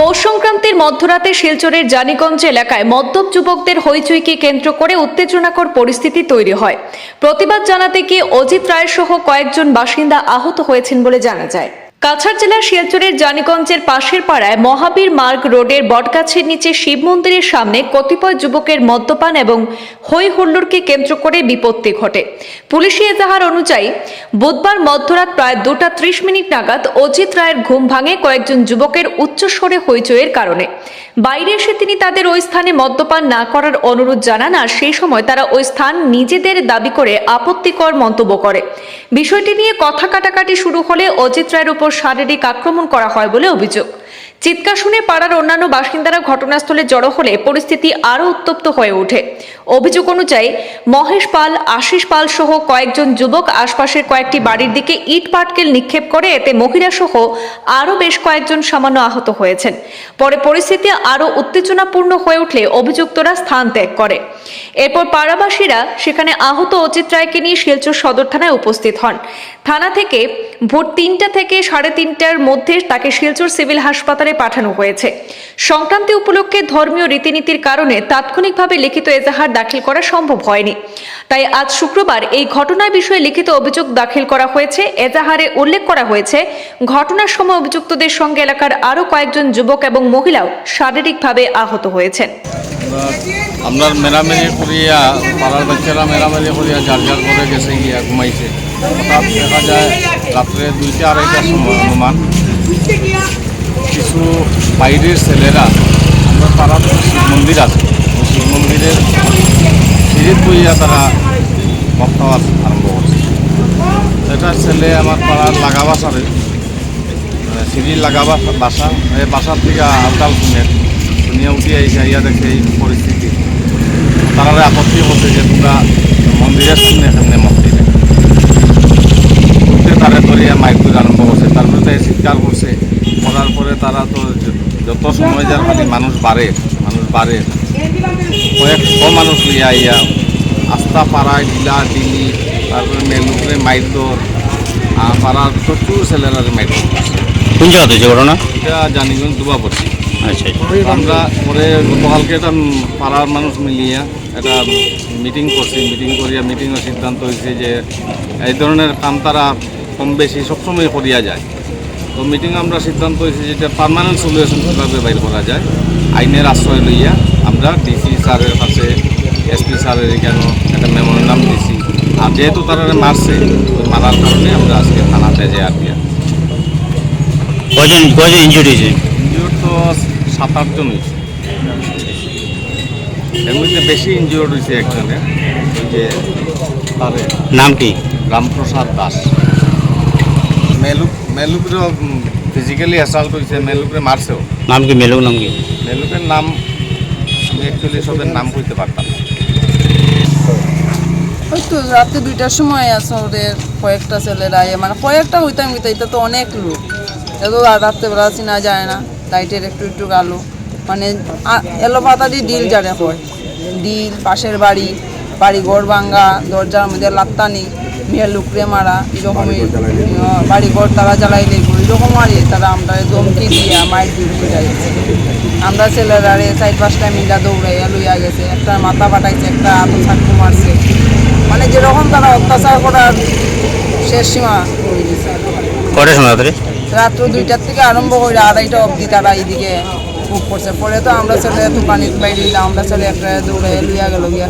পৌষ সংক্রান্তির মধ্যরাতে শিলচরের জানিগঞ্জ এলাকায় মদ্যপ যুবকদের হইচইকে কেন্দ্র করে উত্তেজনাকর পরিস্থিতি তৈরি হয়। প্রতিবাদ জানাতে গিয়ে অজিত রায়সহ কয়েকজন বাসিন্দা আহত হয়েছেন বলে জানা যায়। কাছাড় জেলার শিলচরের জানিগঞ্জের পাশের পাড়ায় মহাবীর মার্গ রোডের বটগাছের নিচে শিব মন্দিরের সামনে কতিপয় যুবকের মদ্যপান এবং হৈ হুল্লুরকে কেন্দ্র করে বিপত্তি ঘটে। পুলিশি এজাহার অনুযায়ী, বুধবার মধ্যরাত প্রায় দুটা ত্রিশ মিনিট নাগাদ অজিত রায়ের ঘুম ভাঙে কয়েকজন যুবকের উচ্চস্বরে হইচয়ের কারণে। বাইরে এসে তিনি তাদের ওই স্থানে মদ্যপান না করার অনুরোধ জানান, আর সেই সময় তারা ওই স্থান নিজেদের দাবি করে আপত্তিকর মন্তব্য করে। বিষয়টি নিয়ে কথা কাটাকাটি শুরু হলে অজিত রায়ের উপর শারীরিক আক্রমণ করা হয় বলে অভিযোগ। চিৎকার শুনে পাড়ার অন্যান্য বাসিন্দারা ঘটনাস্থলে জড়ো হলে পরিস্থিতি আরও উত্তপ্ত হয়ে ওঠে। অভিযোগ অনুযায়ী, মহেশ পাল, আশিস পাল সহ কয়েকজন যুবক আশপাশের কয়েকটি বাড়ির দিকে ইট পাটকেল নিক্ষেপ করে এতে মহিলা সহ আরও বেশ কয়েকজন সামান্য আহত হয়েছেন। পরে পরিস্থিতি আরও উত্তেজনাপূর্ণ হয়ে উঠলে অভিযুক্তরা স্থান ত্যাগ করে। এরপর পাড়াবাসীরা সেখানে আহত অজিত রায়কে নিয়ে শিলচর সদর থানায় উপস্থিত হন। থানা থেকে ভোর তিনটা থেকে সাড়ে তিনটার মধ্যে তাকে শিলচর সিভিল হাসপাতালে পাঠানো হয়েছে। সংক্রান্তি উপলক্ষে ধর্মীয় রীতিনীতির কারণে তাৎক্ষণিকভাবে লিখিত এজাহার দাখিল করা সম্ভব হয়নি। তাই আজ শুক্রবার এই ঘটনার বিষয়ে লিখিত অভিযোগ দাখিল করা হয়েছে। এজাহারে উল্লেখ করা হয়েছে, ঘটনার সময় অভিযুক্তদের সঙ্গে এলাকার আরও কয়েকজন যুবক এবং মহিলাও শারীরিকভাবে আহত হয়েছেন। আমরা মেরামেরি করিয়া, পাড়ার বাচ্চারা মেরামেরি করিয়া, যার যার ঘরে গেছে গিয়া ঘুমাইছে। হঠাৎ দেখা যায় রাত্রে দুইটা, আড়াইটার সময় অনুমান। কিছু বাইরের ছেলেরা, আমরা পাড়ার তো শিব মন্দির আছে শিব মন্দিরের সিঁড়িত বইয়া তারা বক্তব্য আরম্ভ করছে। এটা ছেলে আমার পাড়ার লাগা বাসারে সিঁড়ি লাগা বাসা- এই বাসার থেকে আলতাল শুনে, শুনিয়া উঠি আইসা ইয়া দেখে এই পরিস্থিতি। তারা আপত্তি করছে যে তোমরা মন্দিরের শুনে উঠতে তারা ধরিয়া মাইক করে আরম্ভ করছে তারপরে তাই চিৎকার করছে করার পরে তারা তো যত সময় যার খালি মানুষ বাড়ে মানুষ বাড়ে। কয়েক শ মানুষ লিয়া আইয়া আস্তা পাড়ায় ডিলা ডিলি তারপরে মেলুকরে আর পাড়ার প্রচুর ছেলেরা মাইদর কোন জায়গাতে হয়েছে ঘটনা? এটা জানি দুবা পড়ছি আচ্ছা। আমরা পরে গতকালকে একটা উম, পাড়ার মানুষ মিলিয়া একটা মিটিং করছি। মিটিং করিয়া মিটিংয়ের সিদ্ধান্ত হয়েছে যে এই ধরনের কাম তারা কম বেশি সবসময় করিয়া যায়। তো মিটিং আমরা সিদ্ধান্ত হয়েছে যে এটা পারমানেন্ট সলিউশন কীভাবে বাইর করা যায় আইনের আশ্রয় লইয়া আমরা ডিসি স্যারের কাছে এসপি স্যারের কেন একটা মেমোরেন্ডাম দিছি। আর যেহেতু তারা মারছে মারার কারণে আমরা আজকে থানাতে যাই আর কি হয়েছে? ইনজিওর তো সাত আটজন হয়েছে। এর মধ্যে বেশি হয়েছে যে তারে। নাম কি? রামপ্রসাদ দাস। মেলুক মেলুকের ফিজিক্যালি অ্যাসাল্ট হয়েছে মেলুকরে মারছেও নাম কি মেলুক নাম কি? মেলুকের নাম আমি অ্যাকচুয়ালি সবের নাম কইতে পারতাম ওই তো রাতে দুইটার সময় আছে ওদের কয়েকটা ছেলেরা মানে কয়েকটা হইতাম কিন্তু এটা তো অনেক লোক। এত আর রাত্রেবেলা চিনা যায় না লাইটের একটু একটু আলো মানে আ- এলো পাতা দিয়ে ডিল যারে হয় ডিল পাশের বাড়ি বাড়ি ঘর ভাঙ্গা দরজার মধ্যে লাত্তানি। মেয়ের লুকরে মারা এরকমই আহ, বাড়ি ঘর তারা জ্বালাইলে এরকম মারি তারা আমরা দমকি দিয়া মাইট দিয়ে যাইছে আমরা ছেলেরা রে চার পাঁচটা মিলা দৌড়াইয়া লইয়া গেছে একটা মাথা পাঠাইছে একটা আতো চাকু মারছে। মানে যেরকম তারা অত্যাচার করার শেষ সীমা সময় রাত্র? দুইটার থেকে আরম্ভ করে আড়াইটা অবধি তারা এইদিকে বুক করছে পরে তো আমরা ছেলে দোকানে বাইরে আমরা ছেলে একটা দৌড়ে লইয়া গেল গিয়া।